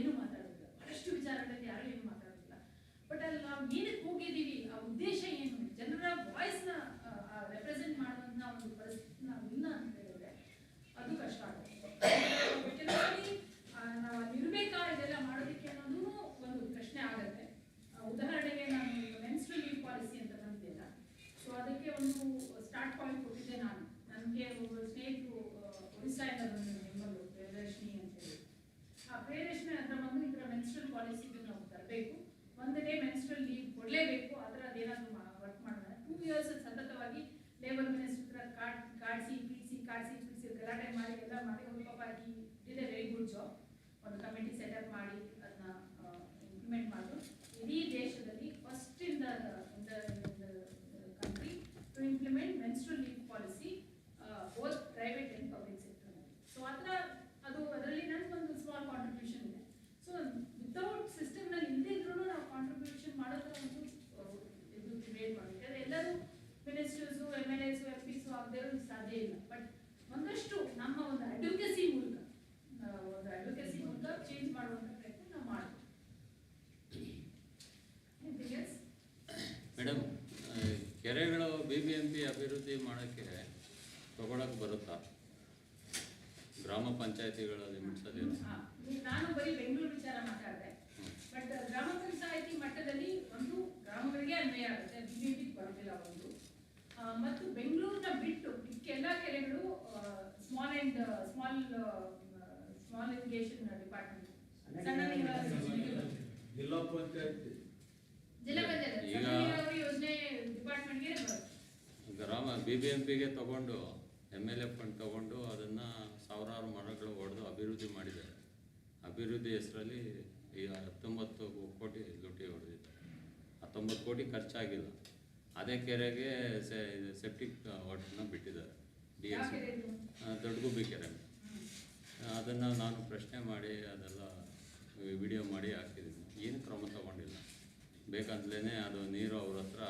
ಯಾರು ಏನು ಮಾತಾಡೋದಿಲ್ಲ ಬಹಳಷ್ಟು ವಿಚಾರಗಳಲ್ಲಿ ಯಾರು ಏನು ಮಾತಾಡೋದಿಲ್ಲ ಬಟ್ ಅಲ್ಲಿ ನಾವು ಏನಕ್ಕೆ ಹೋಗಿದ್ದೀವಿ ಆ ಉದ್ದೇಶ ಏನು ಜನರ ವಾಯ್ಸ್ನ ರೆಪ್ರೆಸೆಂಟ್ ಮಾಡುವಂತ ಒಂದು ಪರಿಸ್ಥಿತಿ ನಾವು ಇಲ್ಲ ಅಂತ ಹೇಳಿದ್ರೆ ಅದು ಕಷ್ಟ ಆಗುತ್ತೆ ಕೆಲವೊಮ್ಮೆ, ಆ, ನಾವು ಅಲ್ಲಿ ಇರ್ಬೇಕಾ ಇದೆಲ್ಲ ಮಾಡೋದಕ್ಕೆ ಅನ್ನೋದು ಒಂದು ಪ್ರಶ್ನೆ ಆಗುತ್ತೆ ಆ, ಉದಾಹರಣೆಗೆ ನಾನು ಮೆನ್ಸ್ಟ್ರಲ್ ಲೀವ್ ಪಾಲಿಸಿ ಅಂತ ಬಂದಿಲ್ಲ ಸೊ ಅದಕ್ಕೆ ಒಂದು ಸ್ಟಾರ್ಟ್ ಪಾಯಿಂಟ್ ಕೊಟ್ಟಿದ್ದೆ ನಾನು ನನಗೆ ಒಬ್ಬರು ಸ್ನೇಹಿತರು ಆ, ಒರಿಸ್ಸಾಯಿಂದ ಬಂದಿದ್ರು ನಿಮ್ಮಲ್ಲಿ ಪ್ರಿಯದರ್ಶಿನಿ ಅಂತ ಹೇಳಿ ಆ ಪ್ರಿಯದರ್ಶಿನಿ ಹತ್ರ ಬಂದು ಈ ಥರ ಮೆನ್ಸ್ಟ್ರಲ್ ಪಾಲಿಸಿ ತರಬೇಕು ಒಂದು ಡೇ ಮೆನ್ಸ್ಟ್ರಲ್ ಲೀವ್ ಕೊಡಲೇಬೇಕು. ಆ ಥರ ಅದೇನಾದರೂ ವರ್ಕ್ ಮಾಡೋಣ. ಟೂ ಇಯರ್ಸ್ ಸತತವಾಗಿ ಲೇಬರ್ ಮಿನಿಸ್ಟರ್ ಹತ್ರ ಕಾಡ್, ಕಾಡಿಸಿ, ಪೀಡಿಸಿ ಕಾಡಿಸಿ, ಪೀಡಿಸಿ, ಗಲಾಟೆ ಮಾಡಿ, ಎಲ್ಲ ಮಾಡಿ ಒಂದು ಪಾಪ did a very good job ಒಂದು ಕಮಿಟಿ ಸೆಟಪ್ ಮಾಡಿ ಅದನ್ನ ಇಂಪ್ಲಿಮೆಂಟ್ ಮಾಡೋದು ಇಡೀ ದೇಶದಲ್ಲಿ first in the country to implement menstrual leave policy both private and public sector so ಆ ಥರ ಅದು ಅದರಲ್ಲಿ ನನಗೊಂದು ಸ್ಮಾಲ್ ಕಾಂಟ್ರಿಬ್ಯೂಷನ್ ಇದೆ ಸೊ ವಿತೌಟ್ ಸಿಸ್ಟಮ್ನಲ್ಲಿ ಇಲ್ಲದೇ ಇದ್ರೂ ನಾವು ಕಾಂಟ್ರಿಬ್ಯೂಷನ್ ಮಾಡೋ ಥರ ಒಂದು ಆ, ಇದು ಕ್ರಿಯೇಟ್ ಮಾಡಬೇಕು ಯಾಕಂದ್ರೆ ಎಲ್ಲರೂ ministers M L S M Ps ಆಗದೇ ಇರೋದು ಸಾಧ್ಯ ಇಲ್ಲ ಬಟ್ ಒಂದಷ್ಟು ನಮ್ಮ ಒಂದು ಅಡ್ವೊಕಸಿ ಮೂಲಕ ಆ, ಒಂದು ಅಡ್ವೊಕಸಿ ಮೂಲಕ ಚೇಂಜ್ ಮಾಡುವಂಥ ಪ್ರಯತ್ನ ನಾವು ಮಾಡ್ತೀವಿ Anything else? ಮೇಡಮ್ ಆ, ಕೆರೆಗಳು ಬಿ ಬಿ ಎಂ ಪಿ ಅಭಿವೃದ್ಧಿ ಮಾಡೋಕ್ಕೆ ತಗೊಳಕ್ಕೆ ಬರುತ್ತಾ ಗ್ರಾಮ ಪಂಚಾಯತಿಗಳ ಲಿಮಿಟ್ಸದೇನು ಹಾ, ಈ- ನಾನು ಬರೀ ಬೆಂಗಳೂರು ವಿಚಾರ ಮಾತಾಡಿದೆ ಬಟ್ ಗ್ರಾಮ ಪಂಚಾಯತಿ ಮಟ್ಟದಲ್ಲಿ ಒಂದು ಗ್ರಾಮಗಳಿಗೆ ಅನ್ವಯ ಆಗುತ್ತೆ ಬಿಜೆಪಿ ಬರೋದಿಲ್ಲ ಒಂದು ಆ, ಮತ್ತು ಬೆಂಗಳೂರಿನ ಬಿಟ್ಟು ಎಲ್ಲ ಕೆರೆಗಳು small and small small irrigation department ಸಣ್ಣ ನೀರಾವರಿ ಜಿಲ್ಲಾ ಪಂಚಾಯತ್. ಜಿಲ್ಲಾ ಪಂಚಾಯತ್. ಈಗ- ಸಣ್ಣ ನೀರಾವರಿ ಯೋಜನೆ ಡಿಪಾರ್ಟ್ಮೆಂಟ್ಗೆ ಬರುತ್ತೆ. ಗ್ರಾಮ ಬಿ ಬಿ ಎಂ ಪಿಗೆ ತಗೊಂಡು ಎಂ ಎಲ್ ಎ ಫಂಡ್ ತಗೊಂಡು ಅದನ್ನು ಸಾವಿರಾರು ಮರಗಳು ಹೊಡೆದು ಅಭಿವೃದ್ಧಿ ಮಾಡಿದ್ದಾರೆ ಅಭಿವೃದ್ಧಿ ಹೆಸರಲ್ಲಿ ಈಗ ಹತ್ತೊಂಬತ್ತು ಕೋಟಿ ಲುಟಿ ಹೊಡೆದಿದ್ದಾರೆ ಹತ್ತೊಂಬತ್ತು ಕೋಟಿ ಖರ್ಚಾಗಿಲ್ಲ. ಅದೇ ಕೆರೆಗೆ ಸೆಪ್ಟಿಕ್ ವಾಟರ್ನ ಬಿಟ್ಟಿದ್ದಾರೆ. ಡಿ ಎಸ್ ದೊಡ್ಡಗುಬ್ಬಿ ಕೆರೆ. ಅದನ್ನು ನಾನು ಪ್ರಶ್ನೆ ಮಾಡಿ ಅದೆಲ್ಲ ವಿಡಿಯೋ ಮಾಡಿ ಹಾಕಿದ್ದೀನಿ. ಏನು ಕ್ರಮ ತಗೊಂಡಿಲ್ಲ. ಬೇಕಂತಲೇ ಅದು ನೀರು ಅವ್ರ ಹತ್ರ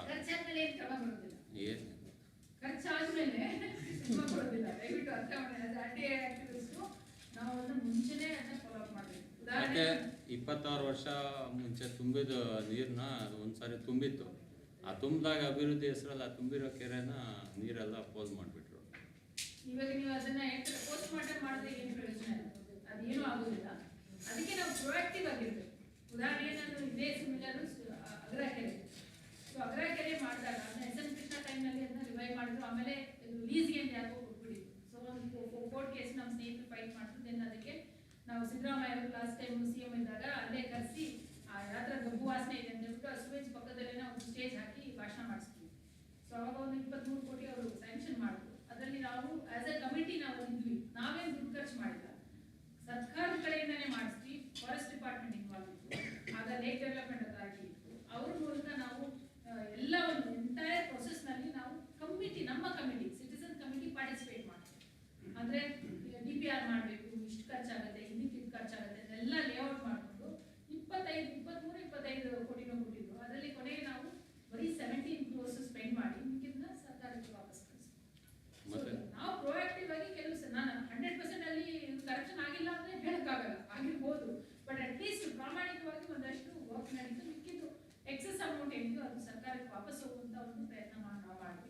ಏನು ಇಪ್ಪತ್ತಾರು ವರ್ಷ ಮುಂಚೆ ತುಂಬಿದ ನೀರನ್ನ ಒಂದ್ಸಾರಿ ತುಂಬಿತ್ತು. ಆ ತುಂಬಿದಾಗ ಅಭಿವೃದ್ಧಿ ಹೆಸರಲ್ಲಿ ಆ ತುಂಬಿರೋ ಕೆರೆನ ನೀರೆಲ್ಲ ಪೋಸ್ ಮಾಡಿಬಿಟ್ರು. ಇವಾಗ ನೀವು ಅದನ್ನ ಪೋಸ್ಟ್ ಮಾರ್ಟಮ್ ಮಾಡಿದ್ರೆ ಏನು ಪ್ರಯೋಜನ ಅದೇನು ಆಗೋದಿಲ್ಲ. ಅದಕ್ಕೆ ನಾವು ಪ್ರೊಯಾಕ್ಟಿವ್ ಆಗಿರ್ಬೇಕು. ಉದಾಹರಣೆಗೆ ನಾನು ಇದೇ ಸಿಮಿಲರ್ ಅಗ್ರ ಕೆರೆ. ಸೊ ಅಗ್ರ ಕೆರೆ ಮಾಡಿದಾಗ ಅದನ್ನ ಎಸ್ ಎನ್ ಕೃಷ್ಣ ಅದನ್ನ ರಿವೈವ್ ಮಾಡಿದ್ರು. ಆಮೇಲೆ ಲೀಸ್ಗೆ ಅಂತ ಯಾಕೋ ಕೊಟ್ಬಿಟ್ಟಿದ್ರು. ಸೊ ಒಂದು ಕೋರ್ಟ್ ಕೇಸ್ ನಮ್ಮ ಸ್ನೇಹಿತರು ಫೈಟ್ ಮಾಡ್ತು ದೆನ್ ಅದಕ್ಕೆ ನಾವು ಸಿದ್ದರಾಮಯ್ಯ ಲಾಸ್ಟ್ ಟೈಮ್ ಸಿ ಇದ್ದಾಗ ಅಲ್ಲೇ ಕರೆಸಿ ಯಾತ್ರ ಗಬ್ಬು ವಾಸನೆ ಇದೆ ಅಂತ ಹೇಳ್ಬಿಟ್ಟು ಆ ಪಕ್ಕದಲ್ಲೇ ಒಂದು ಸ್ಟೇಜ್ ಹಾಕಿ ಭಾಷಣ ಮಾಡಿಸ್ತೀವಿ. ಸೊ ಅವಾಗ ಒಂದು ಇಪ್ಪತ್ತ್ಮೂರು ಕೋಟಿ ಅವರು ಸ್ಯಾಂಕ್ಷನ್ ಮಾಡಿದ್ರು. ಅದರಲ್ಲಿ ನಾವು ಆಸ್ ಎ ಕಮಿಟಿ ನಾವು ಇದ್ವಿ. ನಾವೇನು ದುಡ್ಡು ಖರ್ಚು ಮಾಡಿಲ್ಲ. ಸರ್ಕಾರದ ಕಡೆಯಿಂದನೇ ಮಾಡಿಸ್ತೀವಿ. ಫಾರೆಸ್ಟ್ ಡಿಪಾರ್ಟ್ಮೆಂಟ್ ಇನ್ವಾಲ್ವ್ ಇತ್ತು. ಆಗ ಲೇಕ್ ಡೆವಲಪ್ಮೆಂಟ್ ಅಥಾರಿಟಿ ಇತ್ತು. ಅವ್ರ ಮೂಲಕ ನಾವು ಎಲ್ಲ ಒಂದು ಎಂಟೈರ್ನಲ್ಲಿ ನಾವು ಕಮಿಟಿ ನಮ್ಮ ಕಮಿಟಿ ಸಿಟಿಸನ್ ಕಮಿಟಿ ಪಾರ್ಟಿಸಿಪೇಟ್ ಮಾಡ್ತೀವಿ. ಅಂದ್ರೆ ಡಿ ಪಿ ಆರ್ ಮಾಡಬೇಕು, ಇಷ್ಟು ಖರ್ಚಾಗುತ್ತೆ ಇದು ಖರ್ಚಾಗುತ್ತೆ ಅದೆಲ್ಲ ಲೇಔಟ್ ಇಪ್ಪತ್ಮೂರು ಇಪ್ಪತ್ತೈದು ಕೋಟಿನೂ ಕೊಟ್ಟಿದ್ರು. ಅದರಲ್ಲಿ ಕೊನೆಗೆ ನಾವು ಬರೀ ಸೆವೆಂಟೀನ್ ಕ್ರೋರ್ಸ್ ಸ್ಪೆಂಡ್ ಮಾಡಿ ಮಿಕ್ಕಿದ್ನ ಸರ್ಕಾರಕ್ಕೆ ವಾಪಸ್ ಕಳಿಸ್ತೀವಿ? ನಾವು ಪ್ರೊಯಾಕ್ಟಿವ್ ಆಗಿ ಕೆಲವು ನಾನು ಹಂಡ್ರೆಡ್ ಪರ್ಸೆಂಟ್ ಅಲ್ಲಿ ಕರೆಕ್ಷನ್ ಆಗಿಲ್ಲ ಅಂದ್ರೆ ಹೇಳಕ್ಕಾಗಲ್ಲ. ಆಗಿರ್ಬೋದು. ಬಟ್ ಅಟ್ ಲೀಸ್ಟ್ ಪ್ರಾಮಾಣಿಕವಾಗಿ ಒಂದಷ್ಟು ವರ್ಕ್ ನಡೀತು. ಮಿಕ್ಕಿದ್ದು ಎಕ್ಸಸ್ ಅಮೌಂಟ್ ಏನಿದೆ ಅದು ಸರ್ಕಾರಕ್ಕೆ ವಾಪಸ್ ಹೋಗುವಂತ ಒಂದು ಪ್ರಯತ್ನ ಮಾಡಿ ನಾವು ಮಾಡಿದ್ವಿ.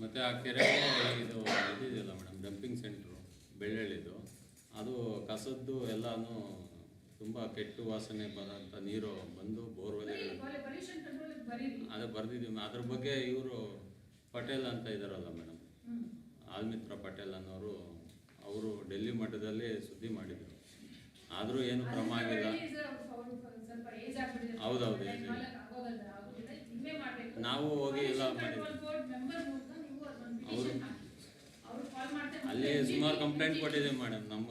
ಮತ್ತು ಆ ಕೆರೆಗೆ ಇದು ಇದಿದೆಯಲ್ಲ ಮೇಡಮ್ ಡಂಪಿಂಗ್ ಸೆಂಟ್ರು ಬೆಳ್ಳೆಳ್ಳಿದು. ಅದು ಕಸದ್ದು ಎಲ್ಲನೂ ತುಂಬ ಕೆಟ್ಟು ವಾಸನೆ ಬರೋಂಥ ನೀರು ಬಂದು ಬೋರ್ವೆಲ್ ಅದು ಬರೆದಿದ್ದೀವಿ ಅದ್ರ ಬಗ್ಗೆ ಇವರು ಪಟೇಲ್ ಅಂತ ಇದ್ದಾರಲ್ಲ ಮೇಡಮ್ ಆಲ್ಮಿತ್ರ ಪಟೇಲ್ ಅನ್ನೋರು ಅವರು ಡೆಲ್ಲಿ ಮಠದಲ್ಲಿ ಸುದ್ದಿ ಮಾಡಿದರು. ಆದರೂ ಏನು ಕ್ರಮ ಆಗಿಲ್ಲ. ಹೌದೌದು ನಾವು ಹೋಗಿ ಎಲ್ಲ ಮಾಡಿದ್ವಿ. ಅಲ್ಲಿ ಸುಮಾರು ಕಂಪ್ಲೇಂಟ್ ಕೊಟ್ಟಿದ್ದೀವಿ ಮೇಡಮ್ ನಮ್ಮ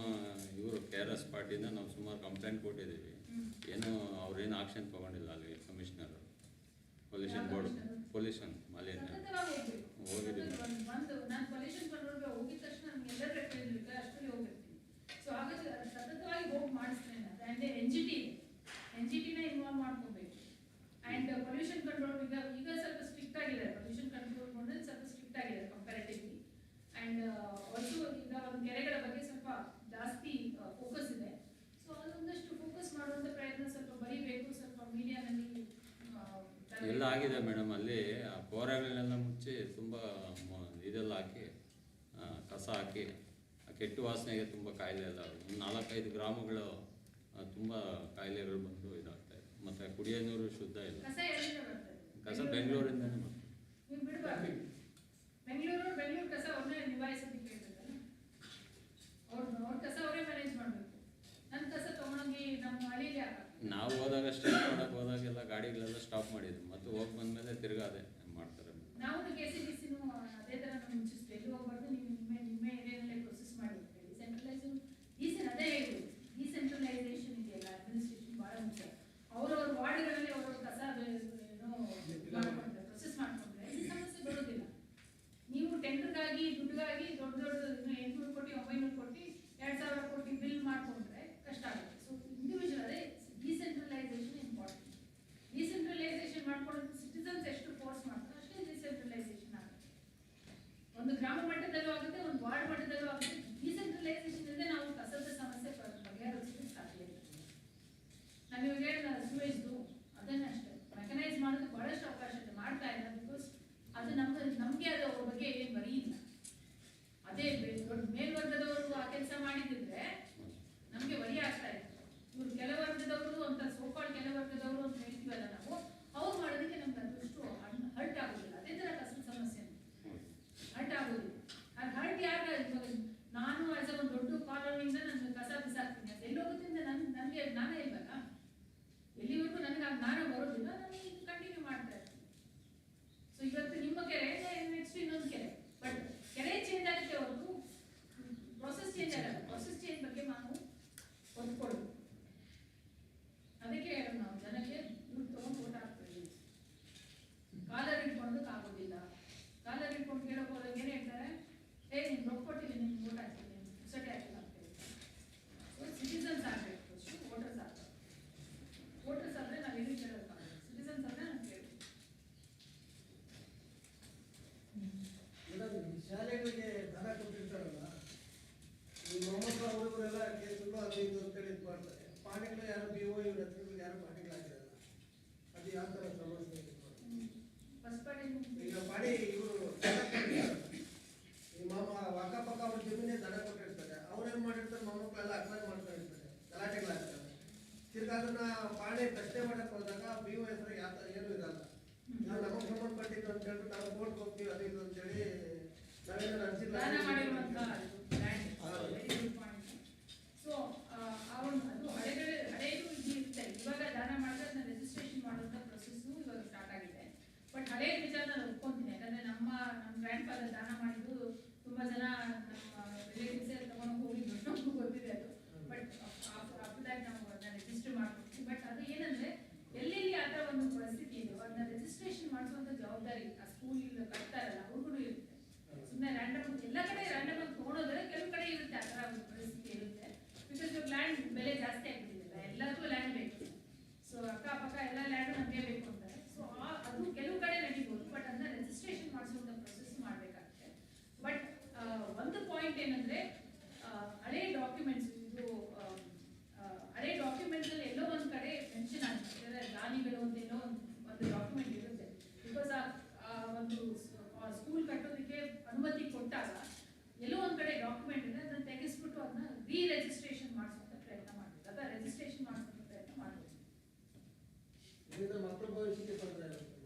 ಇವರು ಕೆ ಆರ್ ಎಸ್ ಪಾರ್ಟಿಯಿಂದ ನಾವು ಸುಮಾರು ಕಂಪ್ಲೇಂಟ್ ಕೊಟ್ಟಿದ್ದೀವಿ. ಏನು ಅವ್ರೇನು ಆಕ್ಷನ್ ತೊಗೊಂಡಿಲ್ಲ ಅಲ್ಲಿ ಕಮಿಷನರ್ ಪೊಲ್ಯೂಷನ್ ಬೋರ್ಡ್ ಪೊಲ್ಯೂಷನ್ ಮಾಲಿನ್ಯ. ಕಸ ಹಾಕಿ ಆ ಕೆಟ್ಟ ವಾಸನೆಗೆ ತುಂಬ ಕಾಯಿಲೆ ಎಲ್ಲ ನಾಲ್ಕೈದು ಗ್ರಾಮಗಳು ತುಂಬ ಕಾಯಿಲೆಗಳು ಬಂದು ಇದಾಗ್ತಾ ಇದೆ. ಮತ್ತು ಕುಡಿಯನೂರು ಶುದ್ಧ ಇಲ್ಲ. ಕಸ ಬೆಂಗಳೂರಿಂದ ನಾವು ಹೋದಾಗ ಸ್ಟಾಪ್ ಮಾಡಕ್ಕೆ ಹೋದಾಗೆಲ್ಲ ಗಾಡಿಗಳೆಲ್ಲ ಸ್ಟಾಪ್ ಮಾಡಿದ್ರು. ಮತ್ತು ಹೋಗಿ ಬಂದಮೇಲೆ ತಿರ್ಗಾದೆ ಮಾಡ್ತಾರೆ. ದಾನ ಮಾಡಿರುವಂತಹ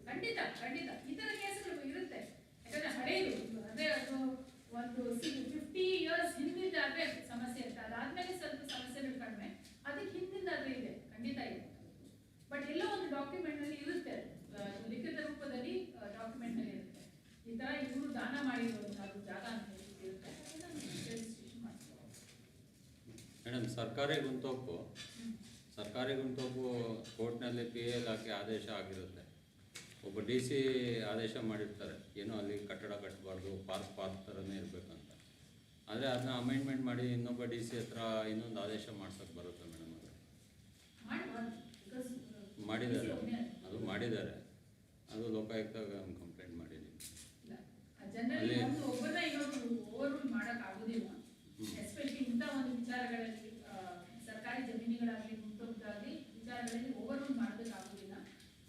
ಖಂಡಿತ ಖಂಡಿತ. ಈ ತರ ಕೇಸ್ಗಳು ಇರುತ್ತೆ. ಯಾಕಂದ್ರೆ ಹಳೆಯದು ಅಂದ್ರೆ ಅದು ಒಂದು ಫಿಫ್ಟಿ ಇಯರ್ಸ್ ಹಿಂದಿಂದ ಆದ್ರೆ ಸಮಸ್ಯೆ ಇರುತ್ತೆ ಅದಾದ್ಮೇಲೆ ಸ್ವಲ್ಪ ಸಮಸ್ಯೆಗಳು ಕಡಿಮೆ. ಅದಕ್ಕೆ ಹಿಂದಿಂದ ಇದೆ. ಖಂಡಿತ ಇದೆ. ಬಟ್ ಎಲ್ಲೋ ಒಂದು ಡಾಕ್ಯುಮೆಂಟ್ನಲ್ಲಿ ಇರುತ್ತೆ. ಲಿಖಿತ ರೂಪದಲ್ಲಿ ಡಾಕ್ಯುಮೆಂಟ್ನಲ್ಲಿ ಇರುತ್ತೆ. ಈ ತರ ಇವರು ದಾನ ಮಾಡಿರುವಂತಹ ಜಾಗ ಅಂತ ಮೇಡಮ್ ಸರ್ಕಾರಿ ಗುಂತೋಪು ಸರ್ಕಾರಿ ಗುಂಪು ಕೋರ್ಟ್ನಲ್ಲಿ ಪಿ ಎಲ್ ಹಾಕಿ ಆದೇಶ ಆಗಿರುತ್ತೆ. ಒಬ್ಬ ಡಿ ಸಿ ಆದೇಶ ಮಾಡಿರ್ತಾರೆ. ಏನೋ ಅಲ್ಲಿ ಕಟ್ಟಡ ಕಟ್ಟಬಾರ್ದು ಪಾರ್ಕ್ ಪಾರ್ಕ್ ಥರನೇ ಇರಬೇಕಂತ. ಆದರೆ ಅದನ್ನ ಅಮೆಂಡ್ಮೆಂಟ್ ಮಾಡಿ ಇನ್ನೊಬ್ಬ ಡಿ ಸಿ ಹತ್ರ ಇನ್ನೊಂದು ಆದೇಶ ಮಾಡ್ಸೋಕ್ಕೆ ಬರುತ್ತೆ ಮೇಡಮ್ ಅವರು. ಮಾಡಿದ್ದಾರೆ. ಅದು ಮಾಡಿದ್ದಾರೆ. ಅದು ಲೋಕಾಯುಕ್ತ ಕಂಪ್ಲೇಂಟ್ ಮಾಡಿದ್ದೀನಿ ಅಲ್ಲಿ ಇಂಥ ಸರ್ಕಾರಿ ಜಮೀನುಗಳಾಗಲಿ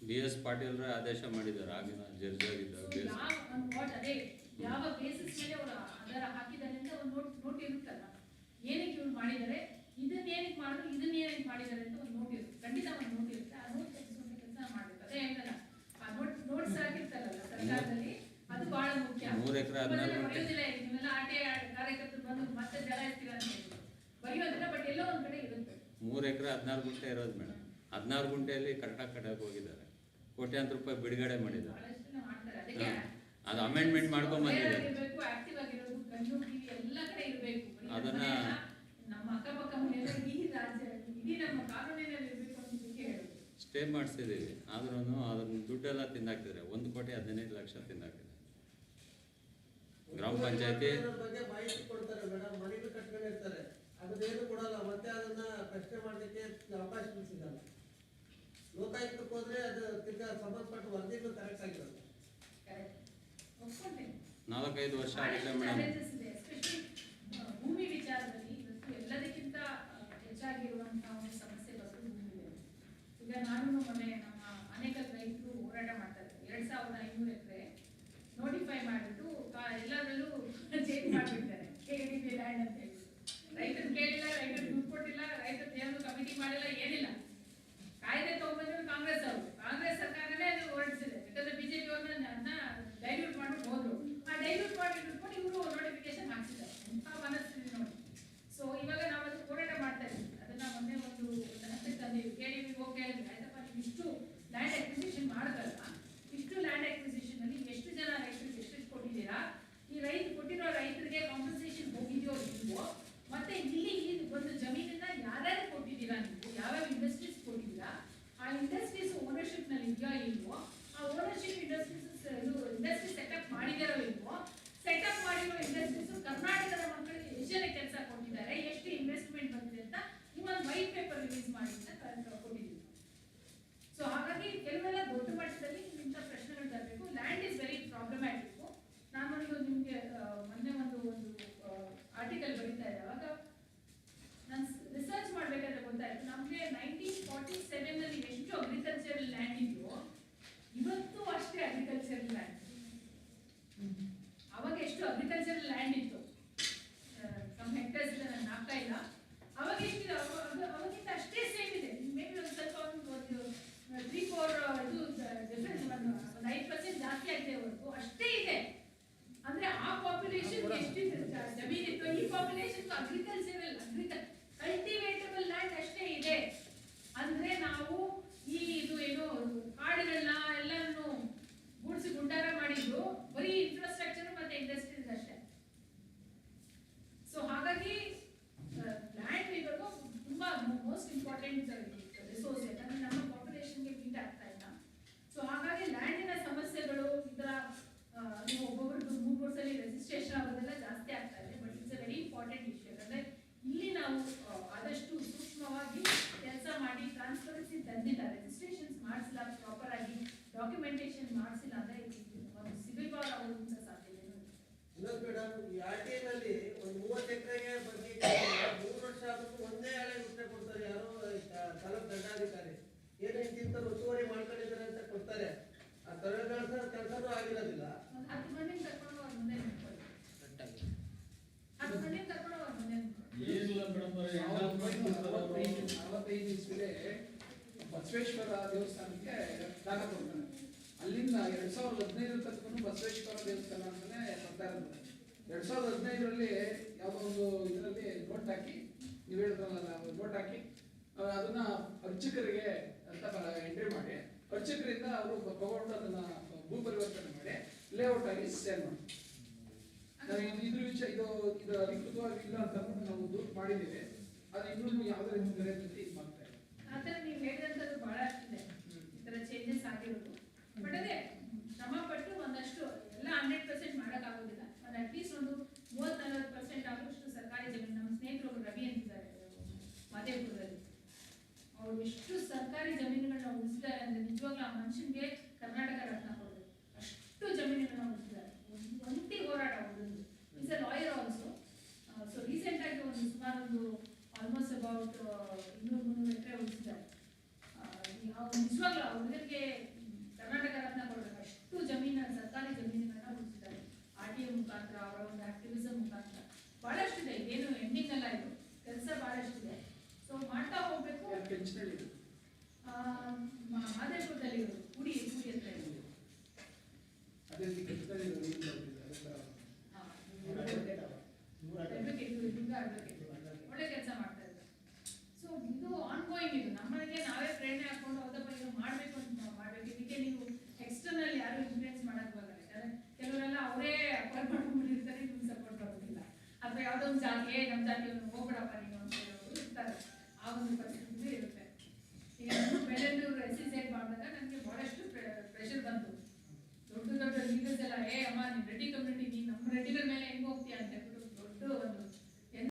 ಡಿ ಎಸ್ ಪಾಟೀಲ್ರ ಆದೇಶ ಮಾಡಿದ್ದಾರೆ ಆಗಿನ ಜಡ್ಜ್ ಆಗಿದ್ದಾಗ ಯಾವ ಬೇಸಿಸ್ ಮೇಲೆ ಅವರು ಅದರ ಅಂತ ಒಂದು ನೋಟ್ ಏನಕ್ಕೆ ಇದನ್ನ ಏನಕ್ಕೆ ಮಾಡಿದ್ರು? ಇದನ್ನ ಏನಕ್ಕೆ ಮಾಡಿದ್ದಾರೆ ಅದು ಬಹಳ ಮುಖ್ಯ. ಮೂರು ಎಕರೆ ಮೂರು ಎಕರೆ ಹದಿನಾರು ಗುಂಟೆ ಇರೋದು ಮೇಡಮ್. ಹದಿನಾರು ಗುಂಟೆಯಲ್ಲಿ ಕಟ್ಟಡ ಕಟ್ಟಕ್ಕೆ ಹೋಗಿದೆ ಕೋಟ್ಯಾಂತರ ರೂಪಾಯಿ ಬಿಡುಗಡೆ ಮಾಡಿದೆ ಅದು ಅಮೆಂಡ್ಮೆಂಟ್ ಮಾಡ್ಕೊಂಡ್ಬಂದಿದೆ ಅದನ್ನ ಸ್ಟೇ ಮಾಡಿಸಿದ್ದೀವಿ. ಆದ್ರೂ ಅದನ್ನ ದುಡ್ಡೆಲ್ಲ ತಿಂದಾಕ್ತಿದ್ರೆ ಒಂದು ಕೋಟಿ ಹದಿನೈದು ಲಕ್ಷ ತಿಂದಾಕ್ತಿದೆ ಗ್ರಾಮ ಪಂಚಾಯತಿ ಕೊಡ್ತಾರೆ ಲೋಕಾಯುಕ್ತಕ್ಕೆ ಹೋದ್ರೆ ಅದು ತಿರ್ಗಾ ಸಂಬಂಧಪಟ್ಟ ವರದಿಗಳು ಕರೆಕ್ಟ್ ಆಗಿರುತ್ತೆ ನಾಲ್ಕೈದು ವರ್ಷ ಆಗಿಲ್ಲ ಮೇಡಮ್ ನಮ್ಮಲ್ಲಿ ಕೆಲವೆಲ್ಲ ದೊಡ್ಡ ಮಟ್ಟದಲ್ಲಿ ಅದು ಆಗಿರೋದಿಲ್ಲ ಬಸವೇಶ್ವರ ದೇವಸ್ಥಾನಕ್ಕೆ ದಾಖ ಕೊಡ್ತಾನೆ ಅಲ್ಲಿಂದ ಎರಡ್ ಸಾವಿರದ ಹದಿನೈದರ ತನಕ ಬಸವೇಶ್ವರ ದೇವಸ್ಥಾನ ಅಂತಾನೆ ಸರ್ಕಾರ ಎರಡ್ ಸಾವಿರದ ಹದಿನೈದರಲ್ಲಿ ಯಾವ ಒಂದು ಇದರಲ್ಲಿ ನೋಟ್ ಹಾಕಿ ನೀವು ಹೇಳಿದ್ರಲ್ಲ ನೋಟ್ ಹಾಕಿ ಅದನ್ನ ಅರ್ಚಕರಿಗೆ ಅಂತ ಎಂಟ್ರಿ ಮಾಡಿ. ಅರ್ಚಕರಿಂದ ಅವರು ತಗೊಂಡು ಅದನ್ನ ಭೂ ಪರಿವರ್ತನೆ ಮಾಡಿ ಲೇಔಟ್ ಆಗಿ ಸೇಲ್ ಮಾಡಿ ಇದು- ಇದ್ರ ವಿಷಯ, ಇದು ಇದು ಅಧಿಕೃತವಾಗಿ ಇಲ್ಲ ಅಂತ ನಾವು ದುಡ್ಡು ಮಾಡಿದ್ದೀವಿ. ಅದು ಇನ್ನೂ ಯಾವುದೇ ರೀತಿ ಬೇರೆ ಜೊತೆ ಇದು ಮಾಡ್ತಾ ಇಲ್ಲ ಆ ಥರ ನೀವು ಹೇಳಿದಂಥದ್ದು ಬಹಳಷ್ಟಿದೆ ಈ ಥರ ಚೇಂಜಸ್ ಆಗಿರೋದು. ಬಟ್ ಅದೇ, ಶ್ರಮ ಪಟ್ಟು ಒಂದಷ್ಟು ಎಲ್ಲ ಹಂಡ್ರೆಡ್ ಪರ್ಸೆಂಟ್ ಮಾಡೋಕ್ಕಾಗೋದಿಲ್ಲ. ಒಂದು ಅಟ್ಲೀಸ್ಟ್ ಒಂದು ಮೂವತ್ತು ನಲವತ್ತು ಪರ್ಸೆಂಟ್ ಆಗುವಷ್ಟು ಸರ್ಕಾರಿ ಜಮೀನು. ನಮ್ಮ ಸ್ನೇಹಿತರು ಒಬ್ರು ರವಿ ಅಂತಿದ್ದಾರೆ, ಮಾದೇಪುರದಲ್ಲಿ. ಅವ್ರು ಎಷ್ಟು ಸರ್ಕಾರಿ ಜಮೀನುಗಳನ್ನ ಉಳಿಸಿದ್ದಾರೆ ಅಂದ್ರೆ ನಿಜವಾಗ್ಲೂ ಆ ಮನುಷ್ಯನಿಗೆ Karnataka Ratna. to Gemini phenomenon. Exactly.